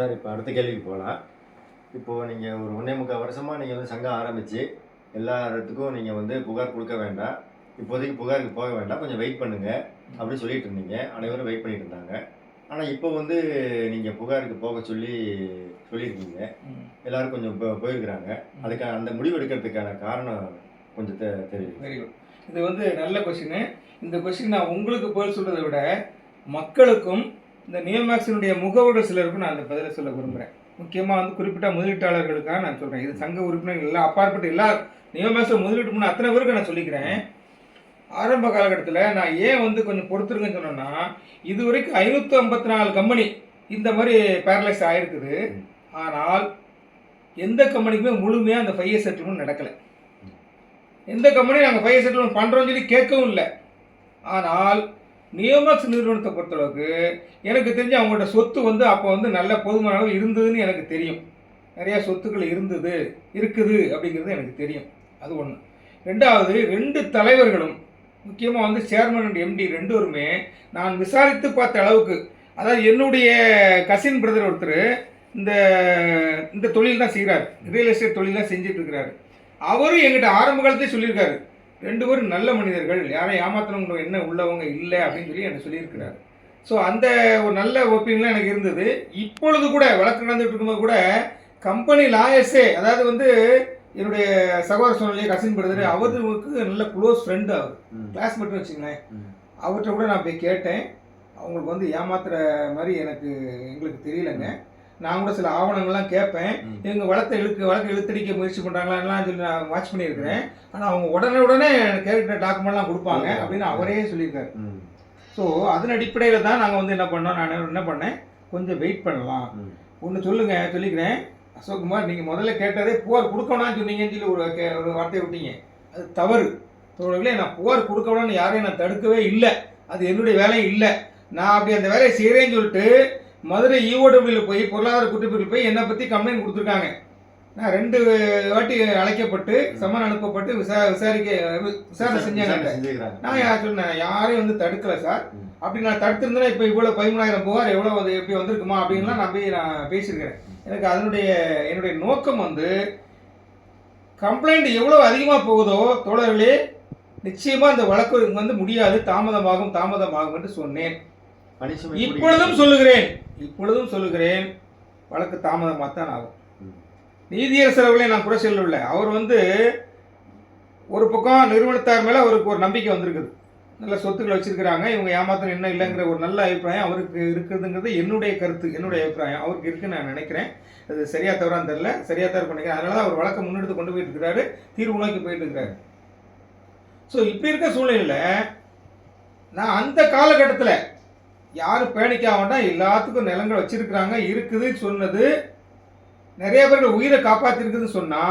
Sir இப்போ அடுத்த கேள்விக்கு போகலாம் இப்போது நீங்கள் ஒரு ஒன்றே முக்கால் வருஷமாக நீங்கள் வந்து சங்கம் ஆரம்பித்து எல்லா இடத்துக்கும் நீங்கள் வந்து புகார் கொடுக்க வேண்டாம். இப்போதைக்கு புகாருக்கு போக வேண்டாம். கொஞ்சம் வெயிட் பண்ணுங்கள் அப்படின்னு சொல்லிட்டு இருந்தீங்க. அனைவரும் வெயிட் பண்ணிட்டு இருந்தாங்க. ஆனால் இப்போ வந்து நீங்கள் புகாருக்கு போக சொல்லி சொல்லியிருக்கீங்க. எல்லாரும் கொஞ்சம் போ- போயிருக்கிறாங்க. அதுக்கான அந்த முடிவு எடுக்கிறதுக்கான காரணம் கொஞ்சம் தெ தெரியும் வெரி குட் இது வந்து நல்ல கொஸ்டின் இந்த கொஸ்டின் நான் உங்களுக்கு பதில் சொல்றதை விட மக்களுக்கும் இந்த நியோமேக்ஸினுடைய முகவர்கள் சிலருக்கும் நான் அந்த பதிலை சொல்ல விரும்புகிறேன் முக்கியமாக வந்து குறிப்பிட்ட முதலீட்டாளர்களுக்காக நான் சொல்கிறேன் இது சங்க உறுப்பினர்கள் எல்லாம் அப்பாற்பட்ட எல்லா நியோமேக்ஸில் முதலீட்டு பண்ண அத்தனை பேருக்கு நான் சொல்லிக்கிறேன். ஆரம்ப காலகட்டத்தில் நான் ஏன் வந்து கொஞ்சம் பொறுத்துருங்கன்னு சொன்னேன்னா இது வரைக்கும் ஐநூற்றி ஐம்பத்தி நாலு கம்பெனி இந்த மாதிரி பேரலைஸ் ஆகிருக்குது ஆனால் எந்த கம்பெனிக்குமே முழுமையாக அந்த ஃபைவ் செட்டில்மெண்ட் நடக்கலை. எந்த கம்பெனியும் நாங்கள் ஃபைவ் செட்டில்மெண்ட் பண்ணுறோம்னு சொல்லி கேட்கவும் இல்லை. ஆனால் நியோமேக்ஸ் நிறுவனத்தை பொறுத்தளவுக்கு எனக்கு தெரிஞ்சு அவங்களோட சொத்து வந்து அப்போ வந்து நல்ல போதுமான அளவு இருந்ததுன்னு எனக்கு தெரியும். நிறையா சொத்துக்கள் இருந்தது இருக்குது அப்படிங்கிறது எனக்கு தெரியும். அது ஒன்று ரெண்டாவது ரெண்டு தலைவர்களும் முக்கியமாக வந்து சேர்மன் அண்ட் எம்டி ரெண்டோருமே நான் விசாரித்து பார்த்த அளவுக்கு அதாவது என்னுடைய கசின் பிரதர் ஒருத்தர் இந்த இந்த தொழில் தான் செய்கிறார் ரியல் எஸ்டேட் தொழில் தான் செஞ்சிட்ருக்கிறாரு அவரும் எங்கிட்ட ஆரம்ப காலத்தையும் சொல்லியிருக்காரு. ரெண்டு பேரும் நல்ல மனிதர்கள். யாரையும் ஏமாத்தணுங்கிற என்ன உள்ளவங்க இல்லை அப்படின்னு சொல்லி எனக்கு சொல்லியிருக்கிறாரு. ஸோ அந்த ஒரு நல்ல ஒப்பீனியன் எனக்கு இருந்தது. இப்பொழுது கூட வழக்கு நடந்துட்டு இருக்கும்போது கூட கம்பெனி லாயர்ஸே அதாவது வந்து என்னுடைய சகோதர சொன்னாலே கசின் பிரதர் அவருக்கு நல்ல க்ளோஸ் ஃப்ரெண்டு அவர். கிளாஸ்மேட்னு வச்சுங்களேன். அவர்கிட்ட கூட நான் போய் கேட்டேன். அவங்களுக்கு வந்து ஏமாத்துற மாதிரி எனக்கு எங்களுக்கு தெரியலங்க. நான் கூட சில ஆவணங்கள்லாம் கேட்பேன். இவங்க வளத்தை இழுக்கு வழக்கு இழுத்தடிக்க முயற்சி பண்ணுறாங்களான்லாம் சொல்லி நான் வாட்ச் பண்ணியிருக்கிறேன். ஆனால் அவங்க உடனே உடனே கேட்குற டாக்குமெண்ட்லாம் கொடுப்பாங்க அப்படின்னு அவரே சொல்லியிருக்காரு. ஸோ அதன் அடிப்படையில் தான் நாங்கள் வந்து என்ன பண்ணோம்? நான் என்ன பண்ணேன்? கொஞ்சம் வெயிட் பண்ணலாம். ஒன்று சொல்லுங்க சொல்லிக்கிறேன். அசோக்குமார் நீங்கள் முதல்ல கேட்டதே புகார் கொடுக்கணும்னு சொன்னீங்கன்னு சொல்லி ஒரு ஒரு வார்த்தையை விட்டீங்க. அது தவறு. தோழர்களே நான் புகார் கொடுக்கணும்னு யாரையும் நான் தடுக்கவே இல்லை. அது என்னுடைய வேலையும் இல்லை. நான் அப்படி அந்த வேலையை செய்கிறேன்னு சொல்லிட்டு மதுரை ஈஓடபிள்யூல போய் பொருளாதார குற்றப்பிரிவில் போய் என்னை பற்றி கம்ப்ளைண்ட் கொடுத்துருக்காங்க. நான் ரெண்டு வாட்டி அழைக்கப்பட்டு சம்மன் அனுப்பப்பட்டு விசா விசாரிக்க விசாரணை செஞ்சாங்க. நான் யார் சொன்னேன்? யாரையும் வந்து தடுக்கல சார். அப்படி நான் தடுத்திருந்தேன்னா இப்போ இவ்வளோ பதிமூணாயிரம் புகார் எவ்வளோ அது எப்படி வந்திருக்குமா அப்படின்லாம் நான் போய் நான் பேசியிருக்கிறேன். எனக்கு அதனுடைய என்னுடைய நோக்கம் வந்து கம்ப்ளைண்ட் எவ்வளோ அதிகமாக போகுதோ தோழர்களே நிச்சயமாக அந்த வழக்கு வந்து முடியாது தாமதமாகும் தாமதமாகும் என்று சொன்னேன். இப்பொழுதும் சொல்லுகிறேன். இப்பொழுதும் சொல்லுகிறேன். வழக்கு தாமதமாக தான் ஆகும். நீதியரசர் அவர்களே நான் குறை சொல்லவில்லை. அவர் வந்து ஒரு பக்கம் நிறுவனத்தார் மேலே அவருக்கு ஒரு நம்பிக்கை வந்திருக்குது. நல்ல சொத்துக்களை வச்சிருக்கிறாங்க. இவங்க ஏமாத்திரம் என்ன இல்லைங்கிற ஒரு நல்ல அபிப்பிராயம் அவருக்கு இருக்குதுங்கிறது என்னுடைய கருத்து என்னுடைய அபிப்பிராயம். அவருக்கு இருக்குன்னு நான் நினைக்கிறேன். அது சரியா தவறான்னு தெரியல. சரியா தான் பண்ணிக்கிறேன் அதனால தான் அவர் வழக்கம் முன்னெடுத்து கொண்டு போயிட்டு இருக்கிறாரு. தீர்வு நோக்கி போயிட்டு இருக்கிறாரு. ஸோ இப்படி இருக்க சூழ்நிலையில் நான் அந்த காலகட்டத்தில் யாரும் பேணிக்க வேண்டாம் எல்லாத்துக்கும் நிலங்கள் வச்சிருக்கிறாங்க. இருக்குது சொன்னது. நிறைய பேர்கள் உயிரை காப்பாத்திருக்குதுன்னு சொன்னா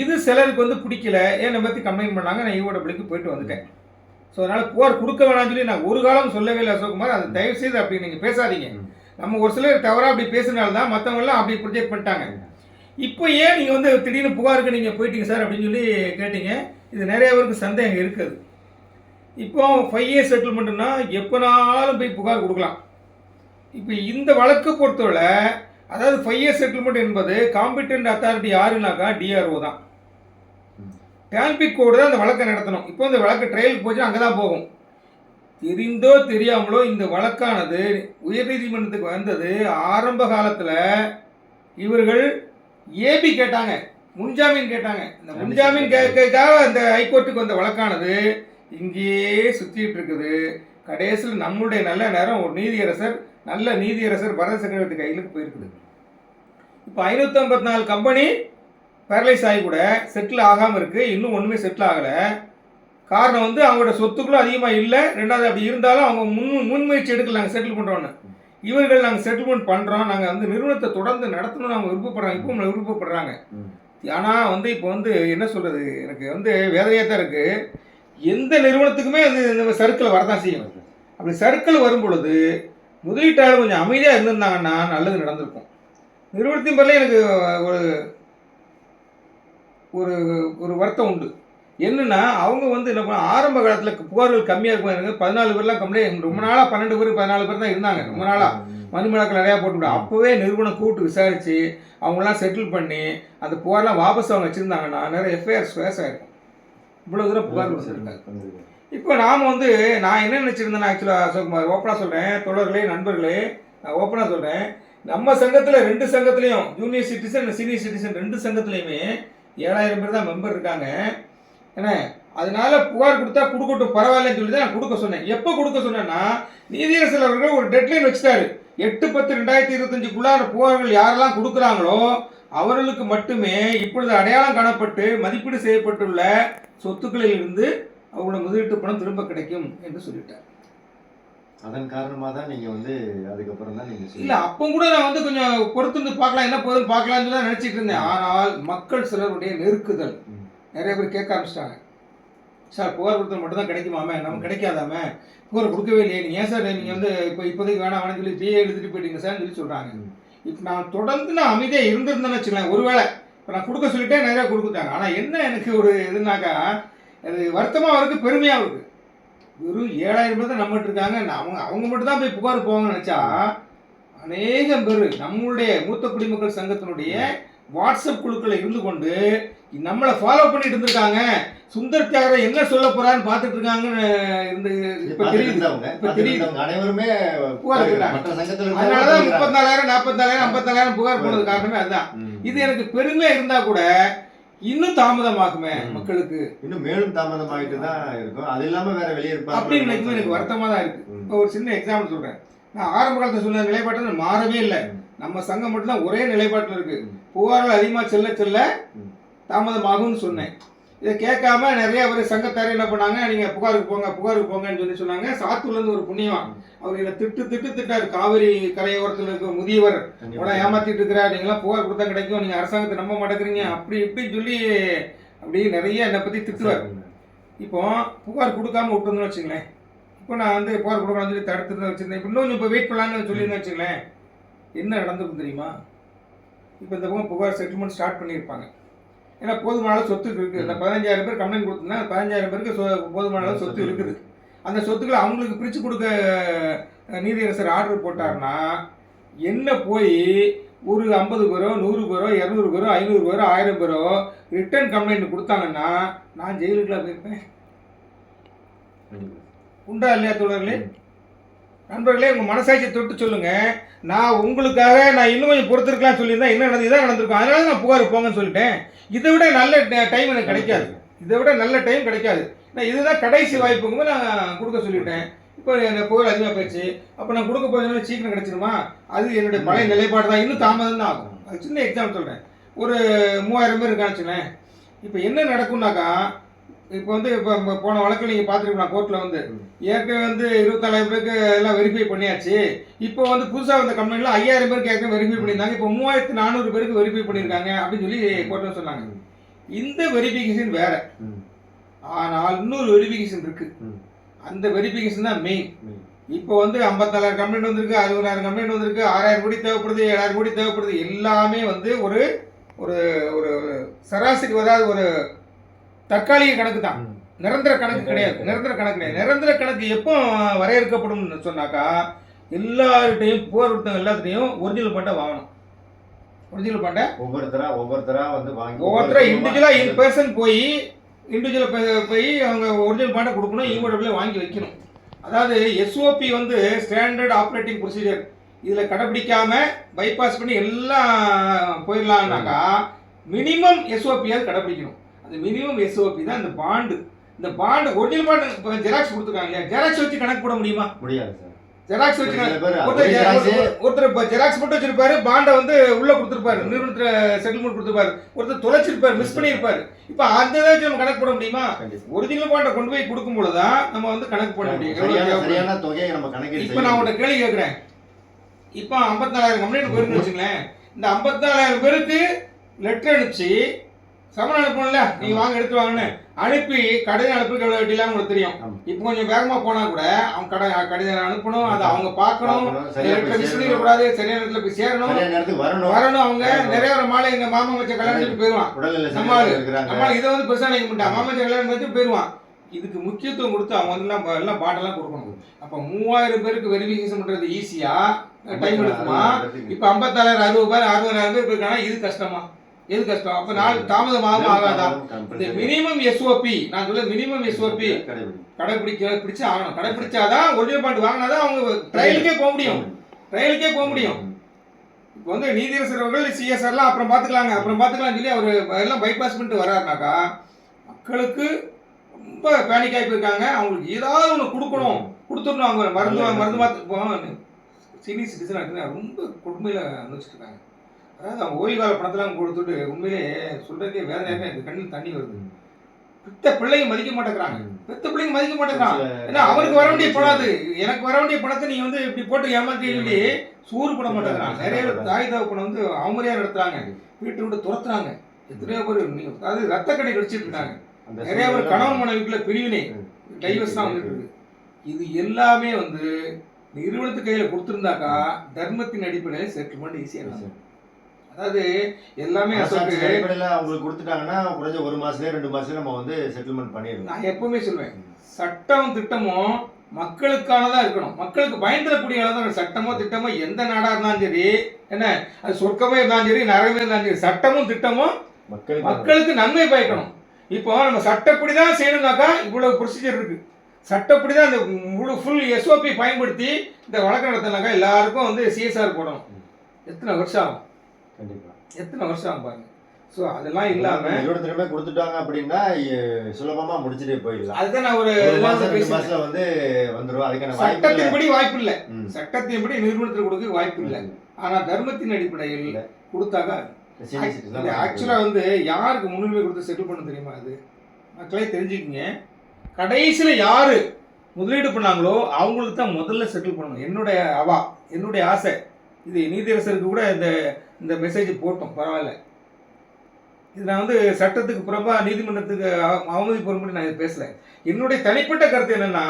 இது சிலருக்கு வந்து பிடிக்கல. ஏன் பத்தி கம்ப்ளைண்ட் பண்ணாங்க? நான் ஈவோடபிளுக்கு போயிட்டு வந்துட்டேன். ஸோ அதனால புகார் கொடுக்க வேணாம்னு சொல்லி நான் ஒரு காலம் சொல்லவே இல்லை அசோக்குமார். அதை தயவு செய்து அப்படி நீங்க பேசாதீங்க. நம்ம ஒரு சிலர் தவறா அப்படி பேசினால தான் மற்றவங்க எல்லாம் அப்படி ப்ரொஜெக்ட் பண்ணிட்டாங்க. இப்போ ஏன் நீங்க வந்து திடீர்னு புகாருக்கு நீங்க போயிட்டீங்க சார் அப்படின்னு சொல்லி கேட்டீங்க. இது நிறைய பேருக்கு சந்தேகம் இருக்குது. இப்போ ஃபைவ் இயர் செட்டில்மெண்ட்னா எப்போனாலும் போய் புகார் கொடுக்கலாம். இப்போ இந்த வழக்கு பொறுத்தவரை அதாவது ஃபைவ் இயர் செட்டில்மெண்ட் என்பது காம்பிட்டன்ட் அத்தாரிட்டி யாருனாக்கா டிஆர்ஓ தான். ம். டான்பிக் கோடு தான் அந்த வழக்கை நடத்தணும். இப்போ இந்த வழக்கு ட்ரையலுக்கு போச்சு அங்கே தான் போகும். தெரிந்தோ தெரியாமலோ இந்த வழக்கானது உயர்நீதிமன்றத்துக்கு வந்தது ஆரம்ப காலத்தில் இவர்கள் ஏபி கேட்டாங்க. முன்ஜாமீன் கேட்டாங்க. இந்த முன்ஜாமீன் கேட்கறதுக்காக அந்த ஹைகோர்ட்டுக்கு வந்த வழக்கானது. இங்கேயே சுற்றிட்டு இருக்குது. கடைசியில் நம்மளுடைய நல்ல நேரம் ஒரு நீதியரசர் நல்ல நீதியரசர் பரத சக்கரவர்த்தி கையிலுக்கு போயிருக்குது. இப்போ ஐநூற்றி ஐம்பத்தி நாலு கம்பெனி பேரலைஸ் ஆகி கூட செட்டில் ஆகாமல் இருக்குது இன்னும் ஒன்றுமே செட்டில் ஆகலை. காரணம் வந்து அவங்களோட சொத்துக்களும் அதிகமாக இல்லை. ரெண்டாவது அப்படி இருந்தாலும் அவங்க முன் முன்முயற்சி எடுக்கல. நாங்கள் செட்டில் பண்ணுறோன்னு இவர்கள் நாங்கள் செட்டில்மெண்ட் பண்ணுறோம் நாங்கள் வந்து நிறுவனத்தை தொடர்ந்து நடத்தணும்னு அவங்க விருப்பப்படுறாங்க. இப்போ நம்மளை விருப்பப்படுறாங்க. ஆனால் வந்து இப்போ வந்து என்ன சொல்கிறது எனக்கு வந்து வேதனையாக தான் இருக்குது எந்த நிறுவனத்துக்குமே வந்து இந்த சருக்கள் வரதான் செய்யும். அப்படி சர்க்கிள் வரும் பொழுது முதலீட்டாளர் கொஞ்சம் அமைதியாக இருந்திருந்தாங்கன்னா நல்லது நடந்திருக்கும். நிறுவனத்தின் பேரில் எனக்கு ஒரு ஒரு ஒரு வருத்தம் உண்டு. என்னன்னா அவங்க வந்து என்ன பண்ண ஆரம்ப காலத்தில் புகார்கள் கம்மியாக இருக்கும். எனக்கு பதினாலு பேர்லாம் கம்ப்ளைண்ட் ரொம்ப நாளாக பன்னெண்டு பேர் பதினாலு பேர் தான் இருந்தாங்க. ரொம்ப நாளாக மணிமலாக்கள் நிறையா போட்டு அப்போவே நிறுவனம் கூப்பிட்டு விசாரித்து அவங்களாம் செட்டில் பண்ணி அந்த புகார்லாம் வாபஸ் அவங்க வச்சுருந்தாங்கன்னா நிறைய எஃப்ஐஆர் ஸ்பேஸ் ஆகிருக்கும் இவ்வளோ தூரம் புகார் கொடுத்துருக்காங்க. இப்போ நாம் வந்து நான் என்ன நினச்சிருந்தேன் ஆக்சுவலாக அசோக்குமார் ஓப்பனாக சொல்கிறேன் தோழர்களே நண்பர்களே நான் ஓப்பனாக சொல்கிறேன் நம்ம சங்கத்தில் ரெண்டு சங்கத்துலேயும் ஜூனியர் சிட்டிசன் சீனியர் சிட்டிசன் ரெண்டு சங்கத்துலேயுமே ஏழாயிரம் பேர் தான் மெம்பர் இருக்காங்க. என்ன? அதனால புகார் கொடுத்தா கொடுக்கட்டும் பரவாயில்லன்னு சொல்லி தான் நான் கொடுக்க சொன்னேன். எப்போ கொடுக்க சொன்னேன்னா நீதியரசர் அவர்கள் ஒரு டெட்லைன் வச்சுட்டாரு. எட்டு பத்து ரெண்டாயிரத்தி இருபத்தஞ்சுக்குள்ளார புகார்கள் யாரெல்லாம் கொடுக்குறாங்களோ அவர்களுக்கு மட்டுமே இப்பொழுது அடையாளம் காணப்பட்டு மதிப்பீடு செய்யப்பட்டுள்ள சொத்துக்களில் இருந்து அவங்களோட முதலீட்டு பணம் திரும்ப கிடைக்கும் என்று சொல்லிட்டார். அதன் காரணமா தான் நீங்க வந்து அதுக்கப்புறம் தான் நீங்க இல்ல அப்போ கூட நான் வந்து கொஞ்சம் பொறுத்திருந்து பார்க்கலாம் என்ன போகுதுன்னு பார்க்கலாம்னு தான் நினைச்சிட்டு இருந்தேன். ஆனால் மக்கள் சிலருடைய நெருக்குதல். நிறைய பேர் கேட்க ஆரம்பிச்சிட்டாங்க. சார் புகார் கொடுத்தல் மட்டும் தான் கிடைக்குமாமே? நமக்கு கிடைக்காதாமே? புகார் கொடுக்கவே இல்லையே. நீங்க ஏன் சார் நீங்க வந்து இப்போ இப்போதைக்கு வேணாம் வேணாம்னு சொல்லி டிஏ எழுதிட்டு போயிட்டீங்க சார்னு சொல்லி சொல்றாங்க. ம். இப்போ நான் தொடர்ந்து நான் அமைதியாக இருந்திருந்தேன்னு வச்சுக்கலாம் ஒருவேளை இப்போ நான் கொடுக்க சொல்லிட்டே நிறையா கொடுக்குறாங்க ஆனால் என்ன எனக்கு ஒரு இதுனாக்கா அது வருத்தமாக இருக்கு பெருமையாக இருக்கு. வெறும் ஏழாயிரம் பேர் தான் நம்மகிட்ட இருக்காங்க. நான் அவங்க அவங்க மட்டும் தான் போய் புகார் போவாங்கன்னு நினச்சா அநேகம் பேர் நம்மளுடைய மூத்த குடிமக்கள் சங்கத்தினுடைய வாட்ஸ்அப் குழுக்களை இருந்து கொண்டு நம்மளை ஃபாலோ பண்ணிட்டு இருந்திருக்காங்க. சுந்தர் தியாகராஜ் என்ன சொல்ல போறான்னு பார்த்துட்டு இருக்காங்கன்னு இருந்து இப்போ தெரியுது இப்ப தெரியுது. அனைவருமே புகார் அதனாலதான் முப்பத்தாலாயிரம் நாற்பத்தாயிரம் ஐம்பத்தாயிரம் புகார் போனது காரணமே அதுதான். இது எனக்கு பெருமையா இருந்தா கூட இன்னும் தாமதமாகுமே. மக்களுக்கு இன்னும் மேலும் தாமதமாயிட்டு தான் இருக்கும் அது இல்லாம வேற வெளியே இருப்பாங்க அப்படின்னு நினைக்கும் எனக்கு வருத்தமா தான் இருக்கு. இப்போ ஒரு சின்ன எக்ஸாம்பிள் சொல்றேன் நான் ஆரம்ப காலத்துல சொன்ன நிலைப்பாட்டில் மாறவே இல்லை. நம்ம சங்கம் மட்டும் தான் ஒரே நிலைப்பாட்டில் இருக்கு. புகார்கள் அதிகமா செல்ல செல்ல. தாமதமாகும்னு சொன்னேன் இதை கேட்காம நிறைய பேர் சங்கத்தார் என்ன பண்ணாங்க நீங்க புகாருக்கு போங்க புகாருக்கு போங்கன்னு சொல்லி சொன்னாங்க. சாத்தூர்ல இருந்து ஒரு புண்ணியவான். அவர் என்ன திட்டு திட்டு திட்டாரு. காவிரி கரையோரத்தில் இருக்க முதியவர். உடனே ஏமாத்திட்டு இருக்கிறார். நீங்களாம் புகார் கொடுத்தா கிடைக்கும். நீங்க அரசாங்கத்தை நம்ப மாட்டேங்கிறீங்க. அப்படி இப்படின்னு சொல்லி அப்படி நிறைய என்னை பத்தி திட்டுவார். இப்போ புகார் கொடுக்காம விட்டுருந்தோம்னு வச்சுங்களேன் இப்போ நான் வந்து புகார் கொடுக்கலாம்னு சொல்லி தடுத்து வச்சிருந்தேன். இப்போ இன்னும் இப்போ வெயிட் பண்ணலாம்னு சொல்லியிருந்தேன் வச்சுங்களேன் என்ன நடந்திருக்கும் தெரியுமா? இப்போ இந்த புகார் செட்டில்மெண்ட் ஸ்டார்ட் பண்ணியிருப்பாங்க. ஏன்னா போதுமான அளவு சொத்து இருக்குது இந்த பதினஞ்சாயிரம் பேர் கம்ப்ளைண்ட் கொடுத்தா பதினஞ்சாயிரம் பேருக்கு சொ- போதுமான அளவு சொத்து இருக்குது. அந்த சொத்துக்களை அவங்களுக்கு பிரித்து கொடுக்க நீதியரசர் ஆர்டர் போட்டாருன்னா என்ன போய் ஒரு ஐம்பது பேரோ நூறு பேரோ இரநூறு பேரோ ஐநூறு பேரோ ஆயிரம் பேரோ ரிட்டர்ன் கம்ப்ளைண்ட் கொடுத்தாங்கன்னா நான் ஜெயிலுக்குலாம் போயிருப்பேன். உண்டா இல்லையா தோழர்களே? நண்பர்களே உங்கள் மனசாட்சியை தொட்டு சொல்லுங்கள் நான் உங்களுக்காக நான் இன்னும் கொஞ்சம் பொறுத்திருக்கலாம் சொல்லியிருந்தா என்ன நடந்து இதான் நடந்திருக்கும். அதனால நான் புகார் போங்கன்னு சொல்லிட்டேன். இதை விட நல்ல டைம் எனக்கு கிடைக்காது. இதை விட நல்ல டைம் கிடைக்காது. நான் இதுதான் கடைசி வாய்ப்புங்க நான் கொடுக்க சொல்லிட்டேன். இப்போ எனக்கு புகழ் அதிகமாக போயிடுச்சு. அப்போ நான் கொடுக்க போகிறதுனால சீக்கிரம் கிடைச்சிருமா? அது என்னுடைய பழைய நிலைப்பாடு தான். இன்னும் தாமதம் தான் ஆகும். அது சின்ன எக்ஸாம்பிள் சொல்கிறேன் ஒரு மூவாயிரம் பேர் இருக்கான்னு வச்சுக்கோங்களேன். இப்போ என்ன நடக்கும்னாக்கா இப்போ வந்து இப்போ போன வழக்கில் நீங்கள் பார்த்துருக்கலாம் கோர்ட்டில் வந்து? ஏற்கனவே வந்து இருபத்தாலாயிரம் பேருக்கு எல்லாம் வெரிஃபை பண்ணியாச்சு. இப்போ வந்து புதுசாக வந்த கம்பெனியில் ஐயாயிரம் பேருக்கு ஏற்கனவே வெரிஃபை பண்ணியிருந்தாங்க. இப்போ மூவாயிரத்து நானூறு பேருக்கு வெரிஃபை பண்ணியிருக்காங்க அப்படின்னு சொல்லி கோர்ட்டில் சொன்னாங்க. இந்த வெரிஃபிகேஷன் வேற. ஆனால் இன்னொரு வெரிஃபிகேஷன் இருக்கு. அந்த வெரிஃபிகேஷன் தான் மெயின். இப்போ வந்து ஐம்பத்தாலாயிரம் கம்ப்ளைண்ட் வந்திருக்கு அறுபதாயிரம் கம்ப்ளைண்ட் வந்திருக்கு ஆறாயிரம் கோடி தேவைப்படுது ஏழாயிரம் கோடி தேவைப்படுது. எல்லாமே வந்து ஒரு ஒரு ஒரு சராசரி அதாவது ஒரு தற்காலிக கணக்கு தான். நிரந்தர கணக்கு கிடையாது. நிரந்தர கணக்கு கிடையாது. நிரந்தர கணக்கு எப்போ வரையறுக்கப்படும் சொன்னாக்கா எல்லார்கிட்டையும் புகார் கொடுத்தவங்க எல்லாத்துட்டையும் ஒரிஜினல் பாட்டை வாங்கணும். ஒரிஜினல் பாட்டை ஒவ்வொருத்தரா ஒவ்வொருத்தரா வந்து வாங்கி ஒவ்வொருத்தரா இண்டிவிஜுவலா இன் பர்சன் போய் இண்டிவிஜுவல் போய் அவங்க ஒரிஜினல் பாட்டை கொடுக்கணும் இவங்க வாங்கி வைக்கணும். அதாவது எஸ்ஓபி வந்து ஸ்டாண்டர்ட் ஆப்ரேட்டிங் ப்ரொசீஜர் இதில் கடைப்பிடிக்காம பைபாஸ் பண்ணி எல்லாம் போயிடலாம்னாக்கா மினிமம் எஸ்ஓபியாவது கடைப்பிடிக்கணும் அந்த மினிமம் எஸ்ஓபி தான் இந்த பாண்டு இந்த பாண்டு ஒரிஜினல் பாண்டு இப்போ ஜெராக்ஸ் கொடுத்துருக்காங்க இல்லையா? ஜெராக்ஸ் வச்சு கணக்கு போட முடியுமா? முடியாது சார். ஜெராக்ஸ் வச்சு கணக்கு- ஒருத்தர் ஜெராக்ஸ் மட்டும் வச்சிருப்பாரு பாண்டை வந்து உள்ள கொடுத்துருப்பாரு நிறுவனத்துல செட்டில்மெண்ட் கொடுத்துருப்பாரு. ஒருத்தர் தொலைச்சிருப்பாரு மிஸ் பண்ணியிருப்பாரு. இப்போ அந்த இதை வச்சு நம்ம கணக்கு போட முடியுமா. ஒரிஜினல் பாண்டை கொண்டு போய் கொடுக்கும் பொழுதுதான் நம்ம வந்து கணக்கு போட முடியும்? தொகையை நம்ம கணக்கீடு இப்போ நான் உங்கள்கிட்ட கேள்வி கேட்குறேன். இப்போ ஐம்பத்தாலாயிரம் கம்ப்ளைண்ட் போயிருக்குன்னு வச்சுங்களேன். இந்த ஐம்பத்தாலாயிரம் பேருக்கு லெட்டர் அனுப்பிச்சு சமன் அனுப்பணும்ல? நீங்க வாங்க எடுத்து வாங்கன்னு அனுப்பி கடிதம் அனுப்பி எவ்வளோ வெட்டிலாம் உங்களுக்கு தெரியும். இப்போ கொஞ்சம் வேகமா போனா கூட அவங்க கடை கடிதம் அனுப்பணும் அதை அவங்க பார்க்கணும் சேரணும். பண்ணிடக்கூடாது சரியான இடத்துல போய் சேரணும் வரணும். வரணும் அவங்க. நிறைய ஒரு மாலை எங்க மாமா வச்ச கல்யாணத்துக்கு உடல்நிலை நம்ம நம்ம இதை வந்து பெருசா நினைக்க மாட்டான். மாமா வச்ச கல்யாணம் வச்சு போயிடுவான் இதுக்கு முக்கியத்துவம் கொடுத்து அவங்க வந்து எல்லாம் எல்லாம் பாட்டெல்லாம் கொடுக்கணும். அப்ப மூவாயிரம் பேருக்கு வெரிஃபிகேஷன் பண்றது ஈஸியா டைம் எடுக்குமா? இப்ப ஐம்பத்தாயிரம் அறுபது பேர் அறுபதாயிரம் பேர் இருக்கானா இது கஷ்டமா? எது கஷ்டம்? அப்ப நாள் தாமதமாகவும் ஆகாதா? இந்த மினிமம் எஸ்ஓபி நான் சொல்ல மினிமம் எஸ்ஓபி கடைபிடிக்க பிடிச்சு ஆகணும். கடைபிடிச்சாதான் ஒரிஜினல் பாயிண்ட் வாங்கினாதான் அவங்க ட்ரையலுக்கே போக முடியும். ட்ரையலுக்கே போக முடியும். இப்போ வந்து நீதியரசர் அவர்கள் சிஎஸ்ஆர்லாம் அப்புறம் பார்த்துக்கலாங்க அப்புறம் பார்த்துக்கலாம் சொல்லி அவர் எல்லாம் பைபாஸ் பண்ணிட்டு வராருனாக்கா மக்களுக்கு ரொம்ப பேனிக் ஆகி போயிருக்காங்க. அவங்களுக்கு ஏதாவது ஒன்று கொடுக்கணும். கொடுத்துடணும் அவங்க. மருந்து மருந்து மாத்து போகணும் சீனியர் சிட்டிசன் ரொம்ப கொடுமையில் அனுபவிச்சுட்டு இருக்காங்க. அதாவது அவங்க ஓய்வு கால பணத்தெல்லாம் கொடுத்துட்டு உண்மையிலே வேற நேரம் எனக்கு கண்ணில் தண்ணி வருது. பெத்த பிள்ளைங்க மதிக்க மாட்டேங்கிறாங்க. பெத்த பிள்ளைங்க மதிக்க மாட்டேங்கிறாங்க ஏன்னா அவருக்கு வர வேண்டிய பணம் அது. எனக்கு வர வேண்டிய பணத்தை நீங்க வந்து இப்படி போட்டு ஏமாத்தி சொல்லி சூறு போட மாட்டேங்கிறாங்க நிறைய தாய் தகப்பனை வந்து அவமரியா நடத்துறாங்க. வீட்டை விட்டு துரத்துறாங்க. எத்தனையோ பேர் அதாவது ரத்த கடை கடிச்சிட்டு இருக்காங்க. நிறைய பேர் கணவன் மனைவிக்குள்ள பிரிவினை. டைவர்ஸ் தான் வந்துட்டு இருக்கு. இது எல்லாமே வந்து நிறுவனத்து கையில கொடுத்திருந்தாக்கா தர்மத்தின் அடிப்படையில் செட்டில்மெண்ட் ஈஸியா இருக்கும் அதாவது எல்லாமே அசோக்கு அடிப்படையில் அவங்களுக்கு கொடுத்துட்டாங்கன்னா குறைஞ்ச ஒரு மாசத்துல ரெண்டு மாசத்துல நம்ம வந்து செட்டில்மெண்ட் பண்ணிடலாம் நான் எப்பவுமே சொல்லுவேன் சட்டம் திட்டமும் மக்களுக்கானதா இருக்கணும். மக்களுக்கு பயந்துடக்கூடிய அளவு சட்டமோ திட்டமோ எந்த நாடா இருந்தாலும் சரி என்ன அது சொர்க்கமே இருந்தாலும் சரி நரகமே இருந்தாலும் சரி சட்டமும் திட்டமும் மக்களுக்கு மக்களுக்கு நன்மை பயக்கணும். இப்போ நம்ம சட்டப்படி தான் செய்யணும்னாக்கா இவ்வளவு ப்ரொசீஜர் இருக்கு. சட்டப்படி தான் இந்த முழு ஃபுல் எஸ்ஓபி பயன்படுத்தி இந்த வழக்கு நடத்தினாக்கா எல்லாருக்கும் வந்து சிஎஸ்ஆர் போடணும். எத்தனை வருஷம் ஆகும்? கண்டிப்பா. எத்தனை வருஷம் ஆகும் பாருங்க. ஸோ அதெல்லாம் இல்லாம இருபத்தி கொடுத்துட்டாங்க அப்படின்னா எ- சுலபமா முடிச்சுட்டே போயிடலாம். அதுதான் நான் ஒரு மாசம் ரெண்டு வந்து வந்துரும். அதுக்கான. சட்டத்தின்படி வாய்ப்பு இல்லை. சட்டத்தின்படி நிறுவனத்தில் கொடுக்க வாய்ப்பு இல்லை. ஆனா தர்மத்தின் அடிப்படையில் இல்ல. கொடுத்தாக்கா Senior citizen தான் ஆக்சுவலா வந்து யாருக்கு முன்னுரிமை கொடுத்து செட்டில் பண்ண தெரியுமா அது? மக்களே தெரிஞ்சுக்கங்க. கடைசியில யாரு முதலீடு பண்ணாங்களோ அவங்களுக்கு தான் முதல்ல செட்டில் பண்ணணும். என்னுடைய அவா என்னுடைய ஆசை. இது நீதியரசருக்கு கூட இந்த இந்த மெசேஜ் போட்டோம் பரவாயில்ல. இது நான் வந்து சட்டத்துக்கு புறம்பா நீதிமன்றத்துக்கு அவ- அவமதி பொறுப்படி நான் இது பேசல. என்னுடைய தனிப்பட்ட கருத்து என்னன்னா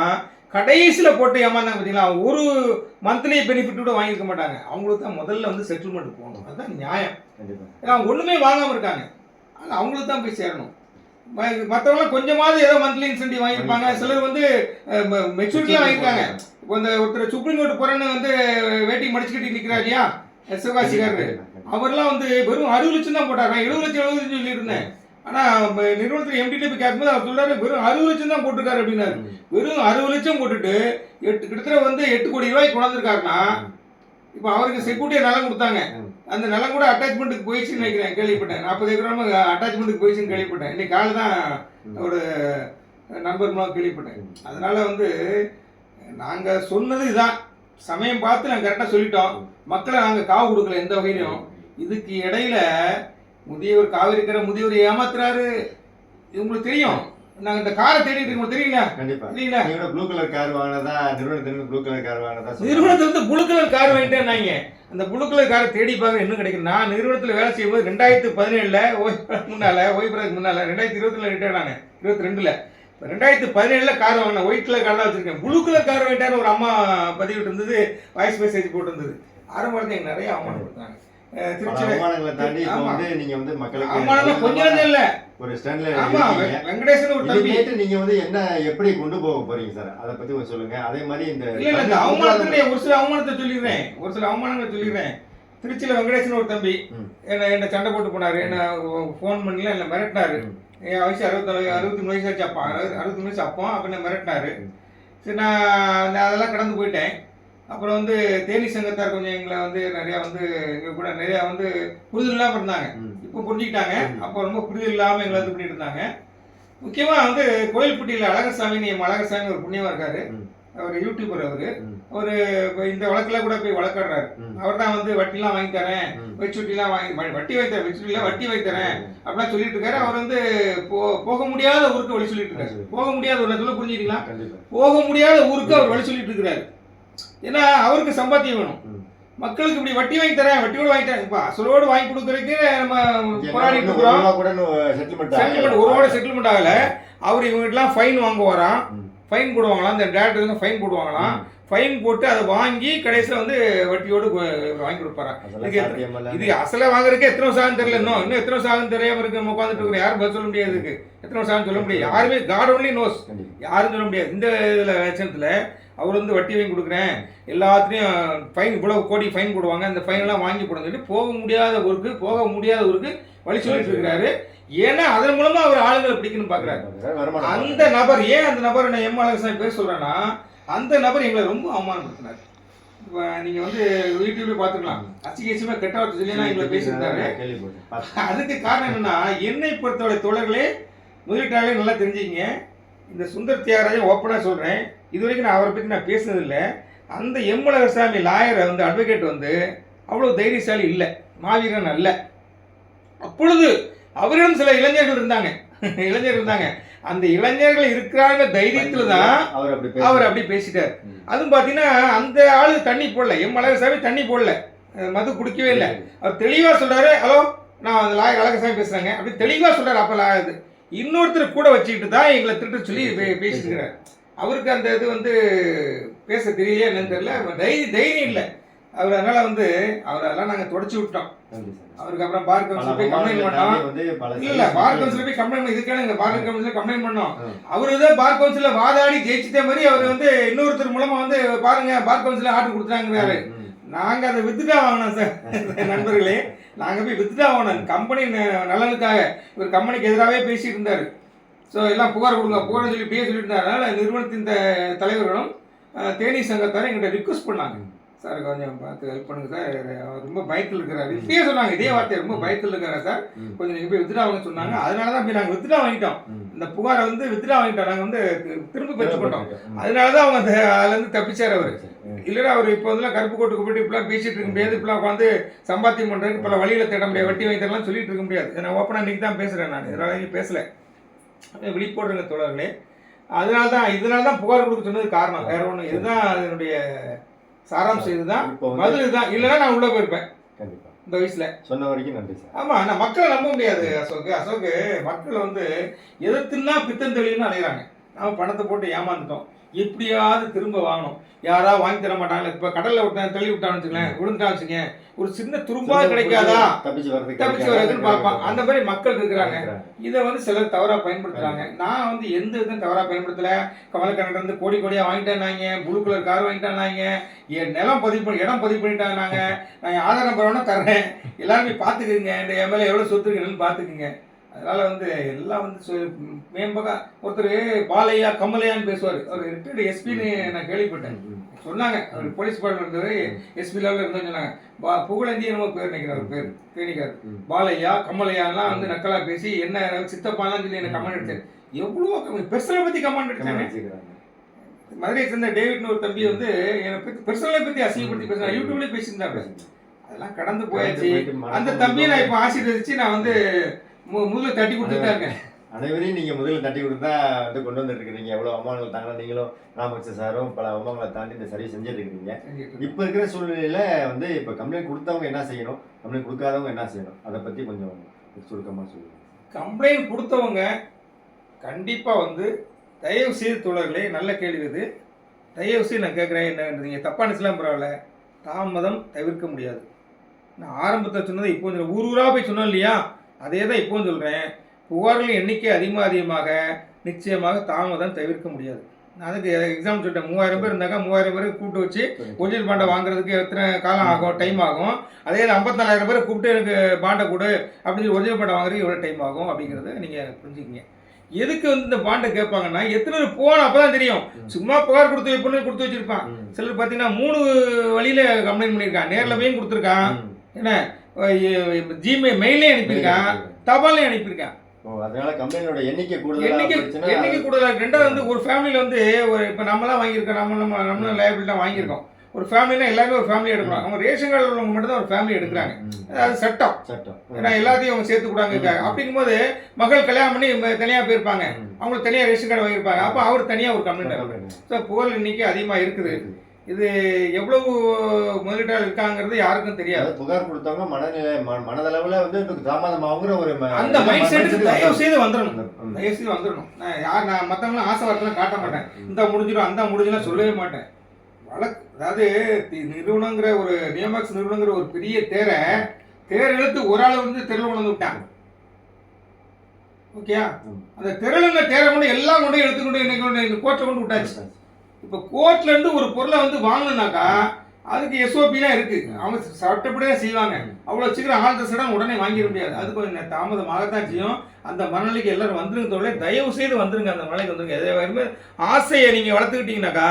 கடைசியில போட்டு ஏமாந்தாங்க பார்த்தீங்களா ஒரு மந்த்லி பெனிஃபிட் கூட வாங்கியிருக்க மாட்டாங்க. அவங்களுக்கு தான் முதல்ல வந்து செட்டில்மெண்ட் போகணும். அதுதான் நியாயம். ஏன்னா அவங்க ஒண்ணுமே வாங்காம இருக்காங்க. ஆனா அவங்களுக்கு தான் போய் சேரணும். மற்றவங்களாம் கொஞ்சமாவது ஏதோ மந்த்லி இன்சென்டிவ் வாங்கியிருப்பாங்க. சிலர் வந்து மெச்சூரிட்டியாக வாங்கியிருக்காங்க. இப்போ இந்த ஒருத்தர் சுப்ரீம் கோர்ட் போறேன்னு வந்து வேட்டி மடிச்சுக்கிட்டு நிற்கிறார் இல்லையா? சிவகாசிக்காரரு அவர்லாம் வந்து வெறும் அறுபது லட்சம் தான் போட்டார். நான் எழுபது லட்சம் எழுபது லட்சம் சொல்லியிருந்தேன் ஆனா ம- நிறுவனத்தில் எம்டி போய் கேட்கும்போது அவர் சொல்றாரு வெறும் அறுபது லட்சம் தான் போட்டிருக்காரு அப்படின்னாரு. வெறும் அறுபது லட்சம் போட்டுட்டு எட்டு கிட்டத்தட்ட வந்து எட்டு கோடி ரூபாய் கொண்டாந்துருக்காருன்னா இப்போ அவருக்கு செக்யூரிட்டியா நிலம் கொடுத்தாங்க. அந்த நிலம் கூட அட்டாச்மெண்ட்டுக்கு போயிடுச்சுன்னு நினைக்கிறேன் கேள்விப்பட்டேன். நாற்பது ஏக்கராம அட்டாச்மெண்ட்டுக்கு போயிடுச்சுன்னு கேள்விப்பட்டேன். இன்னைக்கு காலை தான் ஒரு நண்பர் மூலம் கேள்விப்பட்டேன். அதனால வந்து நாங்க சொன்னது இதான். சமயம் பார்த்து நாங்கள் கரெக்டாக சொல்லிட்டோம். மக்களை நாங்கள் காவு கொடுக்கல எந்த வகையிலும். இதுக்கு இடையில முதியவர் காவிரிக்கிற முதியவர் ஏமாத்துறாரு. உங்களுக்கு தெரியும். நாங்கள் இந்த காரை தேடிட்டு இருக்கோம் தெரியல கண்டிப்பா. தெரியல நீங்க ப்ளூ கலர் கார் வாங்கினதா நிறுவனத்திலிருந்து ப்ளூ கலர் கார் வாங்கினதா சொல்றாங்க. நிறுவனத்துல இருந்து புளு கலர் கார் வாங்கிட்டேன்னாங்க அந்த புளு கலர் காரை தேடி பார்க்க இன்னும் கிடைக்கும் நான் நிறுவனத்தில் வேலை செய்யும்போது ரெண்டாயிரத்து பதினேழுல ஓய்வு முன்னால ஓய்வு முன்னால ரெண்டாயிரத்தி இருபத்துல ரிட்டையர்ட் ஆனேன். இருபத்தி ரெண்டுல. ரெண்டாயிரத்தி பதினேழுல கார் வாங்கினேன். ஒயிட் கலர் கார் தான் வச்சிருக்கேன். ப்ளூ கலர் கார் வாங்கிட்டான்னு ஒரு அம்மா பதிவிட்டு இருந்தது வாய்ஸ் மெசேஜ் போட்டு இருந்தது. ஆரம்பத்தில் எங்க நிறைய பல திருச்சியில அவமானங்களை தாண்டி இப்போ. வந்து நீங்க வந்து மக்களுக்கு அவமானம் கொஞ்சம் நஞ்சம் இல்ல. ஒரு ஸ்டாண்ட்ல ஆமா வெங்கடேசன் ஒரு தம்பி. நீங்க வந்து என்ன எப்படி கொண்டு போக போறீங்க சார்? அதை பத்தி கொஞ்சம் சொல்லுங்க. அதே மாதிரி இந்த இல்ல இந்த ஒரு சில அவமானத்தை சொல்லிடுறேன். ஒரு சில அவமானங்களை சொல்லிடுறேன். திருச்சியில வெங்கடேசன் ஒரு தம்பி. என்ன என்ன சண்டை போட்டு போனாரு. என்ன ஃபோன் பண்ணல என்ன மிரட்டினாரு. என் வயசு அறுபத்தி அறுபத்தி மூணு வயசு ஆச்சு அப்பா. அறுபத்தி மூணு வயசு அப்போ அப்ப என்ன மிரட்டினாரு. சரி நான் அதெல்லாம் கடந்து போயிட்டேன். அப்புறம் வந்து தேனி சங்கத்தார் கொஞ்சம் எங்களை வந்து நிறைய வந்து எங்க கூட நிறைய வந்து புரிதல் இல்லாம இருந்தாங்க. இப்போ புரிஞ்சுக்கிட்டாங்க. அப்போ ரொம்ப புரிதல் இல்லாம எங்களை வந்து பண்ணிட்டு இருந்தாங்க. முக்கியமா வந்து கோயில்பட்டியில அழகசாமி அழகசாமி ஒரு புண்ணியமா இருக்காரு. அவர் யூடியூபர் அவரு. ஒரு இந்த வழக்குல கூட போய் வழக்காடுறாரு. அவர் தான் வந்து வட்டிலாம் வாங்கி தரேன். வச்சுட்டிலாம் வாங்கி வட்டி வைத்தரேன் வச்சுட்டில வட்டி வைத்தரேன் அப்படிலாம் சொல்லிட்டு இருக்காரு. அவர் வந்து போக முடியாத ஊருக்கு வழி சொல்லிட்டு இருக்காரு. போக முடியாத ஊர்ல சொல்ல புரிஞ்சுக்கலாம் போக முடியாத ஊருக்கு அவர் வழி சொல்லிட்டு இருக்கிறாரு. ஏன்னா அவருக்கு சம்பாத்தியம் வேணும். மக்களுக்கு இப்படி வட்டி வாங்கி தரேன் வட்டியோடு வாங்கி தரேன் இப்ப அசலோடு வாங்கி கொடுக்கறதுக்கு நம்ம போராடிட்டு இருக்கிறோம். ஒரு செட்டில்மெண்ட் செட்டில்மெண்ட் ஒரு ரூபாய் செட்டில்மெண்ட் ஆகல. அவர் இவங்ககிட்டலாம் ஃபைன் வாங்குவாராம். ஃபைன் போடுவாங்களாம். இந்த டேரக்டர் வந்து ஃபைன் போடுவாங்களாம். ஃபைன் போட்டு அதை வாங்கி கடைசியில் வந்து வட்டியோடு வாங்கி கொடுப்பாராம். இது அசல வாங்குறதுக்கு எத்தனை வருஷம் ஆகும் தெரியல. இன்னும் இன்னும் எத்தனை வருஷம் ஆகும் தெரியாம இருக்கு. நம்ம உட்காந்துட்டு இருக்கிறோம். யாரும் பதில் சொல்ல முடியாது இதுக்கு. எத்தனை வருஷம் ஆகும் சொல்ல முடியாது. யாருமே காட் ஒன்லி நோஸ். யாரும் சொல்ல முடியாது. இந்த இதில் லட்சணத்தில் அவர் வந்து வட்டி வாங்கி கொடுக்குறேன். எல்லாத்துலேயும் ஃபைன் இவ்வளவு கோடி ஃபைன் போடுவாங்க. அந்த ஃபைன் எல்லாம் வாங்கி சொல்லிட்டு போக முடியாத ஊருக்கு போக முடியாத ஊருக்கு வழி சொல்லிட்டு இருக்கிறாரு. ஏன்னா அதன் மூலமா அவர் ஆளுங்களை பிடிக்கணும்னு பாக்குறாரு வருமானம் அந்த நபர் ஏன் அந்த நபர் நான் எம் அழகசாமி பேர் சொல்றேன்னா அந்த நபர் எங்களை ரொம்ப அவமானப்படுத்தினார். இப்போ நீங்க வந்து யூடியூப்ல பாத்துக்கலாம் அசிகேசியமா கெட்ட வார்த்தை சொல்லி எங்களை பேசியிருந்தாரு. அதுக்கு காரணம் என்னன்னா என்னை பொறுத்தவரை தோழர்களே முதலீட்டாளர்களே நல்லா தெரிஞ்சுங்க இந்த சுந்தர் தியாகராஜன் ஓப்பனாக சொல்கிறேன் இது வரைக்கும் நான் அவரை பற்றி நான் பேசுனதில்லை. அந்த எம்மலகசாமி லாயரை வந்து அட்வொகேட் வந்து அவ்வளோ தைரியசாலி இல்லை. மாவீரன் அல்ல. அப்பொழுது அவரிடம் சில இளைஞர்கள் இருந்தாங்க. இளைஞர்கள் இருந்தாங்க. அந்த இளைஞர்கள் இருக்கிறாங்க தைரியத்தில் தான் அவர் அப்படி அவர். அப்படி பேசிட்டார். அதுவும் பார்த்தீங்கன்னா அந்த ஆளு தண்ணி போடல. எம் அழகசாமி தண்ணி போடல. மது குடிக்கவே இல்லை. அவர் தெளிவா சொல்றாரு ஹலோ நான் அந்த லாயர் அழகசாமி பேசுறேங்க. அப்படி தெளிவா சொல்றாரு அப்ப லா- இது இன்னொருத்தர் கூட வச்சுக்கிட்டு தான் எங்களை திருட்டு சொல்லி பே- பேசியிருக்கிறார் அவருக்கு அந்த இது வந்து பேச தெரியலையா என்னன்னு தெரியல. தைரியம் தைரியம் இல்லை. அவர் அதனால வந்து அவர் அதெல்லாம் நாங்க தொடச்சி விட்டோம். அவருக்கு அப்புறம் பார் கவுன்சில் போய் கம்ப்ளைண்ட் பண்ணோம். வந்து இல்ல பார் கவுன்சில் போய் கம்ப்ளைண்ட் இதுக்கான இந்த பார் கவுன்சில் கம்ப்ளைண்ட் பண்ணோம். அவரு தான் பார் கவுன்சில வாதாடி ஜெயிச்சிட்ட மாதிரி அவர் வந்து இன்னொருத்தர் மூலமா வந்து பாருங்க பார் கவுன்சில ஆர்டர் கொடுத்துட்டாங்கிறாரு. ம். நாங்க அதை வித்துட்டா வாங்கினோம் சார் நண்பர்களே. நாங்க போய் வித்துட்டா வாங்கினோம் கம்பெனி நலனுக்காக. இவர் கம்பெனிக்கு எதிராகவே பேசிட்டு இருந்தாரு. ஸோ எல்லாம் புகார் கொடுங்க. புகார் சொல்லி இருந்தாரு அதனால நிறுவனத்தின் தலைவர்களும் தேனி சங்கத்தாரும் எங்கிட்ட ரிக்வஸ்ட் பண்ணாங்க. சார் கொஞ்சம் பார்த்து ஹெல்ப் பண்ணுங்க சார். அவர் ரொம்ப பயத்தில் இருக்கிறாரு. இப்படியே சொன்னாங்க. இதே வார்த்தை ரொம்ப பயத்தில் இருக்கிறாரு சார். கொஞ்சம் நீங்க போய் வித்துட்டா வாங்க சொன்னாங்க. அதனால தான் போய் நாங்கள் வித்துட்டா வாங்கிட்டோம். இந்த புகாரை வந்து வித்துட்டா வாங்கிட்டோம். நாங்கள் வந்து திரும்ப பெற்று பண்ணோம் ம். அதனால தான் அவங்க அந்த- அதுல இருந்து தப்பிச்சார் அவர். இல்லைன்னா அவர் இப்போ வந்து கருப்பு கோட்டுக்கு போட்டு இப்படிலாம் பேசிட்டு இருக்க முடியாது. இப்படிலாம் உட்காந்து சம்பாத்தியம் பண்றதுக்கு பல வழியில தேட முடியாது. வட்டி வாங்கி தரலாம் சொல்லிட்டு இருக்க முடியாது. நான் ஓப்பனாக இன்னைக்கு தான் பேசுறேன் நான். இதனால பேசல. விழிப்போடுங்க தோழர்களே அதனால தான் இதனால தான் புகார் கொடுக்க சொன்னது காரணம் வேற ஒன்றும் இதுதான் அதனுடைய சாராம்சம் இதுதான். பதில் இதுதான். இல்லைன்னா நான் உள்ள போயிருப்பேன். கண்டிப்பா. இந்த வயசுல. சொன்ன வரைக்கும் நன்றி சார். ஆமா நான் மக்களை நம்ப முடியாது அசோக். அசோக் மக்கள் வந்து எதிர்த்துன்னா பித்தம் தெளிவுன்னு அலைகிறாங்க நாம பணத்தை போட்டு ஏமாந்துட்டோம். எப்படியாவது திரும்ப வாங்கணும். யாரா வாங்கி தர மாட்டாங்களே இப்ப கடல்ல விட்டான் தள்ளி விட்டான்னு வச்சுக்கலேன் விழுந்துட்டான்னு வச்சுங்க ஒரு சின்ன துரும்பா கிடைக்காதா? தப்பிச்சு வர்றதுக்கு தப்பிச்சு வரதுன்னு பார்ப்பான். அந்த மாதிரி மக்கள் இருக்கிறாங்க. இதை வந்து சிலர் தவறா பயன்படுத்துறாங்க. நான் வந்து எந்த இதுவும் தவறா பயன்படுத்தல. கமலக்கண்ணன் வந்து கோடி கோடியா வாங்கிட்டாங்க ப்ளூ கலர் கார் வாங்கிட்டாங்க என் நிலம் பதிவு பண்ணி இடம் பதிவு பண்ணிட்டாங்க நான் என் ஆதார் நம்பர் வேணா தர்றேன். எல்லாருமே பார்த்துக்குங்க. இந்த எம்எல்ஏ எவ்வளோ சொத்து இருக்குன்னு பார்த்துக்குங்க. அதனால வந்து எல்லாம் வந்து மேம்பகா ஒருத்தர் பாலையா கமலையான்னு பேசுவார். அவர் ரிட்டையர்டு எஸ்பின்னு நான் கேள்விப்பட்டேன். சொன்னாங்க. அவர் போலீஸ் பாடம் இருந்தவர் எஸ்பி லெவலில் இருந்தா சொன்னாங்க. பா புகழந்தி என்னமோ பேர் நினைக்கிறார் பேர். தேனிக்கார் ம். பாலையா கமலையாலாம் வந்து நக்கலா பேசி என்ன சித்தப்பாலாம் சொல்லி என்ன கமெண்ட் எடுத்தாரு. எவ்வளோ பெர்சனலை பத்தி கமெண்ட் வச்சுக்கிறாங்க. மதுரையை சேர்ந்த டேவிட்னு ஒரு தம்பி வந்து என்னை பத்தி பெர்சனலை பத்தி அசிங்கப்படுத்தி பேசுறாங்க யூடியூப்லேயே பேசியிருந்தாங்க அதெல்லாம் கடந்து போயாச்சு. அந்த தம்பியை நான் இப்போ ஆசீர்வதிச்சு நான் வந்து மு- முதல்ல தட்டி கொடுத்துட்டு இருக்கேன். அனைவரையும் நீங்க முதல்ல தட்டி கொடுத்தா வந்து கொண்டு வந்துட்டு இருக்கீங்க எவ்வளவு அவமானங்கள் தாங்க நீங்களும் ராமகிருஷ்ண சாரும் பல அவமானங்களை தாண்டி இந்த சர்வீஸ் இருக்கேன். இப்ப இருக்கிற சூழ்நிலையில வந்து இப்ப கம்ப்ளைண்ட் கொடுத்தவங்க என்ன செய்யணும்? கம்ப்ளைண்ட் கொடுக்காதவங்க என்ன செய்யணும்? அதை பத்தி கொஞ்சம் சுருக்கமா சொல்லுங்க. கம்ப்ளைண்ட் கொடுத்தவங்க கண்டிப்பா வந்து தயவு செய்து தோழர்களே நல்ல கேள்வி இது. தயவு செய்து நான் கேட்குறேன் என்ன நீங்கள் தப்பாக நினச்சலாம் பரவாயில்ல. தாமதம் தவிர்க்க முடியாது. நான் ஆரம்பத்தில் சொன்னது இப்போ. ஊர் ஊராக போய் சொன்னோம் இல்லையா? அதே தான் இப்போவும் சொல்கிறேன் புகார்களின் எண்ணிக்கை அதிகமாக அதிகமாக நிச்சயமாக தாமதம் தவிர்க்க முடியாது. அதுக்கு எக்ஸாம் சொல்லிட்டேன். மூவாயிரம் பேர் இருந்தாக்கா மூவாயிரம் பேரை கூப்பிட்டு வச்சு ஒரிஜினல் பாண்டை வாங்குறதுக்கு எத்தனை காலம் ஆகும்? டைம் ஆகும். அதே ஐம்பத்தி நாலாயிரம் பேரை கூப்பிட்டு எனக்கு பாண்டை கொடு அப்படின்னு சொல்லி ஒரிஜினல் பாண்டை வாங்குறதுக்கு எவ்வளோ டைம் ஆகும் அப்படிங்கிறத நீங்கள் புரிஞ்சுக்கிங்க. எதுக்கு வந்து இந்த பாண்டை கேட்பாங்கன்னா எத்தனை பேர் போகணும் அப்போ தான் தெரியும். சும்மா புகார் கொடுத்து வைப்பணும் கொடுத்து வச்சிருப்பான். சிலர் பார்த்தீங்கன்னா மூணு வழியில கம்ப்ளைண்ட் பண்ணியிருக்கான். நேரில் போயும் கொடுத்துருக்கான். என்ன? ஜிமெயில் மெயிலே அனுப்பியிருக்கான். தபாலையும் அனுப்பியிருக்கான். அதனால கம்பெனியோட எண்ணிக்கை கூடுதலா எண்ணிக்கை கூடுதலாக ரெண்டாவது வந்து ஒரு ஃபேமிலியில் வந்து ஒரு இப்போ நம்மளாம் வாங்கியிருக்கோம் நம்ம நம்ம நம்மளும் லைபிலிட்டாக வாங்கியிருக்கோம். ஒரு ஃபேமிலினா எல்லாருமே ஒரு ஃபேமிலி எடுக்கலாம். அவங்க ரேஷன் கார்டு உள்ளவங்க மட்டும் தான் ஒரு ஃபேமிலி எடுக்கிறாங்க. அது சட்டம். சட்டம். ஏன்னா எல்லாத்தையும் அவங்க சேர்த்து கூடாங்க. அப்படிங்கும்போது மகள் கல்யாணம் பண்ணி ம- தனியா போயிருப்பாங்க. அவங்களுக்கு தனியா ரேஷன் கார்டு வாங்கியிருப்பாங்க. அப்போ அவர் தனியா ஒரு கம்ப்ளைண்ட் கம்பெனி. ஸோ புகழ் எண்ணிக்கை அதிகமா இருக்குது. இது எவ்வளவு முதலீட்டாளர் இருக்காங்கிறது யாருக்கும் தெரியாது. புகார் கொடுத்தவங்க மனநிலை மனதளவுல வந்து தாமதமாகுங்கிற ஒரு அந்த மைண்ட் செட்டுக்கு தயவு செய்து வந்துடணும். தயவு செய்து வந்துடணும் நான் யார் நான் மற்றவங்களும் ஆசை வார்த்தைலாம் காட்ட மாட்டேன். இந்த முடிஞ்சிடும் அந்த முடிஞ்சிடும் சொல்லவே மாட்டேன். வழக்கு அதாவது நிறுவனங்கிற ஒரு நியமாக்ஸ் நிறுவனங்கிற ஒரு பெரிய தேரை தேர் இழுத்து ஒரு ஆள் வந்து தெருவில் கொண்டு வந்து விட்டாங்க. ஓகேயா. அந்த தெருவில் தேரை கொண்டு எல்லாம் கொண்டு எடுத்துக்கொண்டு இன்னைக்கு கொண்டு கோர்ட்டை கொண்டு விட்டாச்சு. இப்போ கோர்ட்ல இருந்து ஒரு பொருளை வந்து வாங்கணும்னாக்கா அதுக்கு எஸ்ஓபிலாம் இருக்கு. அவங்க சட்டப்படி தான் செய்வாங்க. அவ்வளோ சீக்கிரம் சடன் உடனே வாங்கிட முடியாது. அது கொஞ்சம் தாமதமாகத்தான் செய்யும். அந்த மனநிலைக்கு எல்லாரும் வந்துருங்க தோழே தயவு செய்து வந்துருங்க. அந்த மலைக்கு வந்துருங்க. ஆசையை நீங்க வளர்த்துக்கிட்டீங்கன்னாக்கா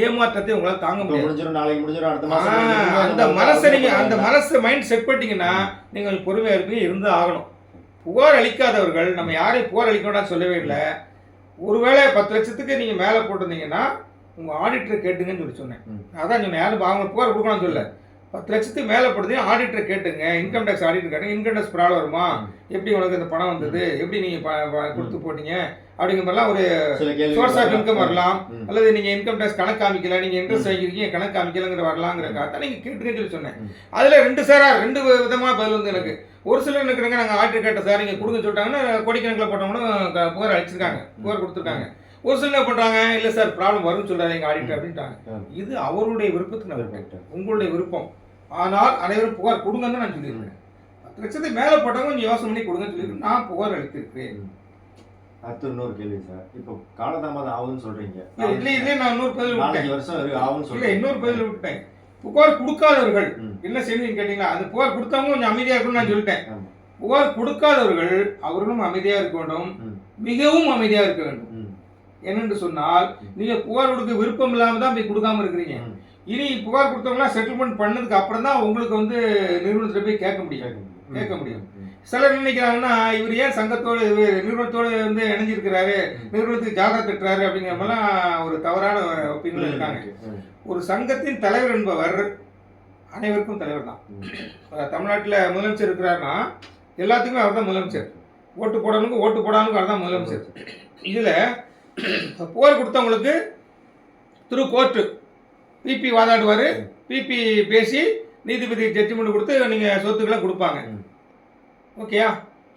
ஏமாற்றத்தை உங்களால் தாங்க முடியாது. முடிஞ்சிடும் நாளைக்கு முடிஞ்சிடும் அடுத்த ஆ, மாசம் அந்த மனசை நீங்க அந்த மனசை மைண்ட் செட் பண்ணிட்டீங்கன்னா நீங்க கொஞ்சம் பொறுமையா இருப்பீங்க இருந்து ஆகணும். புகார் அளிக்காதவர்கள் நம்ம யாரையும் புகார் அளிக்க வேண்டாம்னு சொல்லவே இல்லை. ஒருவேளை பத்து லட்சத்துக்கு நீங்க மேல போட்டிருந்தீங்கன்னா உங்க ஆடிட்டர் கேட்டுங்கன்னு சொல்லி சொன்னேன். அதான் சொன்னேன் யாரும் அவங்க புகார் கொடுக்கணும்னு சொல்ல பத்து லட்சத்துக்கு மேல போடுது ஆடிட்டர் கேட்டுங்க. இன்கம் டேக்ஸ் ஆடிட்டர் கேட்டுங்க இன்கம் டேக்ஸ் ப்ராப்ளம் வருமா. எப்படி உனக்கு இந்த பணம் வந்தது? எப்படி நீங்க ப- ப- கொடுத்து போட்டீங்க? அப்படிங்கிற மாதிரிலாம் ஒரு சோர்ஸ் ஆஃப் இன்கம் வரலாம். அல்லது நீங்க இன்கம் டேக்ஸ் கணக்கு காமிக்கல நீங்க இன்ட்ரெஸ்ட் வாங்கிருக்கீங்க கணக்கு காமிக்கலங்கிற வரலாங்கிறக்காக தான் நீங்க கேட்டுக்கன்னு சொல்லி சொன்னேன். அதுல ரெண்டு சாரா ரெண்டு விதமா பதில் வந்து எனக்கு. ஒரு சிலர் நினைக்கிறாங்க நாங்க ஆர்டர் கேட்ட சார் நீங்க கொடுங்க சொல்லிட்டாங்கன்னா கோடிக்கணக்கில் போட்டவங்களும் புகார் அடிச்சிருக்காங்க புகார் கொடுத்துருக்காங்க. ஒரு சிலர் என்ன பண்றாங்க? இல்ல சார் ப்ராப்ளம் வரும்னு சொல்றாங்க எங்க ஆடிட்டர் அப்படின்ட்டாங்க. இது அவருடைய விருப்பத்துக்கு நான் விட்டேன். உங்களுடைய விருப்பம். ஆனால் அனைவரும் புகார் கொடுங்கன்னு தான் நான் சொல்லியிருக்கேன். பத்து லட்சத்துக்கு மேல போட்டவங்க கொஞ்சம் யோசனை பண்ணி கொடுங்கன்னு சொல்லியிருக்கேன். நான் புகார் அளித்திருக்கிறேன். அடுத்து இன்னொரு கேள்வி சார். இப்போ காலதாமதம் ஆகுதுன்னு சொல்றீங்க. இல்ல, இதுலயே நான் இன்னொரு பதில் விட்டேன் வருஷம் ஆகும்னு இல்ல சொல்றீங்க. இன்னொரு பதில் விட்டேன் புகார் கொடுக்காதவர்கள். என்ன செய்யணும் கேட்டீங்களா? அந்த புகார் கொடுத்தவங்க கொஞ்சம் அமைதியா இருக்கணும்னு நான் சொல்லிட்டேன். புகார் கொடுக்காதவர்கள் அவர்களும் அமைதியா இருக்க வேண்டும். மிகவும் அமைதியா இருக்க வேண்டும். என்னென்று சொன்னால் நீங்க புகார் கொடுக்க விருப்பம் இல்லாம தான் போய் கொடுக்காம இருக்கிறீங்க. இனி புகார் கொடுத்தவங்களாம் செட்டில்மெண்ட் பண்ணதுக்கு அப்புறம் தான் உங்களுக்கு வந்து நிறுவனத்துல போய் கேட்க முடியும். கேட்க முடியும். சிலர் நினைக்கிறாங்கன்னா இவர் ஏன் சங்கத்தோடு நிறுவனத்தோடு வந்து இணைஞ்சிருக்கிறாரு நிறுவனத்துக்கு ஜாதகம் திட்டுறாரு அப்படிங்கிற மாதிரிலாம் ஒரு தவறான ஒப்பீனியன் இருக்காங்க. ஒரு சங்கத்தின் தலைவர் என்பவர் அனைவருக்கும் தலைவர் தான். தமிழ்நாட்டில் முதலமைச்சர் இருக்கிறாருன்னா எல்லாத்துக்குமே அவர் தான் முதலமைச்சர். ஓட்டு போடணுக்கு ஓட்டு போடாமலுக்கு அவர் தான் முதலமைச்சர். இதில் புகார் கொடுத்தவங்களுக்கு திரு கோர்ட்டு பிபி வாதாடுவார். பிபி பேசி நீதிபதி ஜட்ஜ்மெண்ட் கொடுத்து நீங்கள் சொத்துக்களை கொடுப்பாங்க. ஓகேயா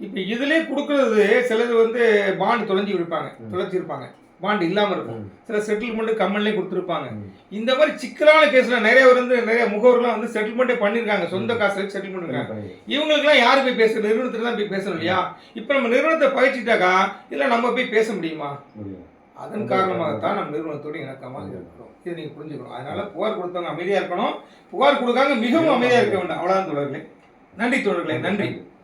இப்போ இதுலேயே கொடுக்குறது சிலது வந்து பாண்டு தொலைஞ்சி இருப்பாங்க. தொலைச்சிருப்பாங்க. பாண்டு இல்லாமல் இருக்கும். சில செட்டில்மெண்ட் கம்மன்லேயே கொடுத்துருப்பாங்க. இந்த மாதிரி சிக்கலான கேஸ்ல நிறைய வந்து நிறைய முகவர்கள்லாம் வந்து செட்டில்மெண்ட்டே பண்ணிருக்காங்க. சொந்த காசுல செட்டில்மெண்ட் இருக்காங்க இவங்களுக்குலாம் யாரு போய் பேச நிறுவனத்துல தான் போய் பேசணும் இல்லையா? இப்போ நம்ம நிறுவனத்தை பயிற்சிட்டாக்கா இல்ல நம்ம போய் பேச முடியுமா. அதன் காரணமாகத்தான் நம்ம நிறுவனத்தோடு இணக்கமாக இருக்கிறோம். இது நீங்க புரிஞ்சுக்கணும். அதனால புகார் கொடுத்தவங்க அமைதியா இருக்கணும். புகார் கொடுக்காங்க மிகவும் அமைதியா இருக்க வேண்டும். அவ்வளவுதான் தோழர்களே. நன்றி தோழர்களே. நன்றி.